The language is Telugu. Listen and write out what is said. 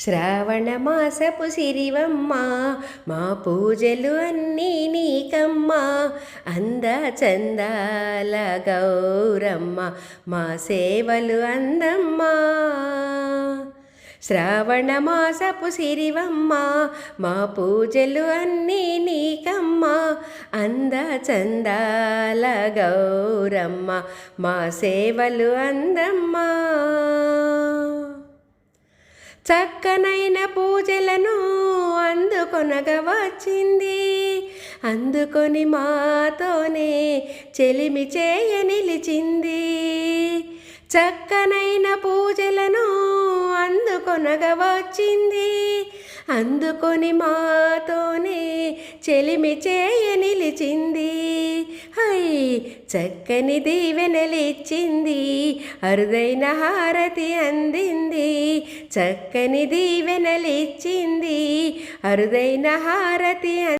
శ్రావణమాసపు సిరివమ్మ మా పూజలు అన్నీ నీకమ్మ అంద చందాల గౌరమ్మ మా సేవలు అందమ్మా. శ్రావణమాసపు సిరివమ్మ మా పూజలు అన్నీ నీకమ్మ అంద చందాల గౌరమ్మ మా సేవలు అందమ్మా. చక్కనైన పూజలను అందుకొనగవచ్చింది అందుకొని మాతోనే చెలిమి చేయ నిలిచింది. చక్కనైన పూజలను అందుకొనగవచ్చింది అందుకొని మాతోనే చెలిమి చేయ నిలిచింది. హై చక్కని దీవెనలిచ్చింది. అరుదైన హారతి అందింది. చక్కని దీవెనలిచ్చింది. అరుదైన హారతి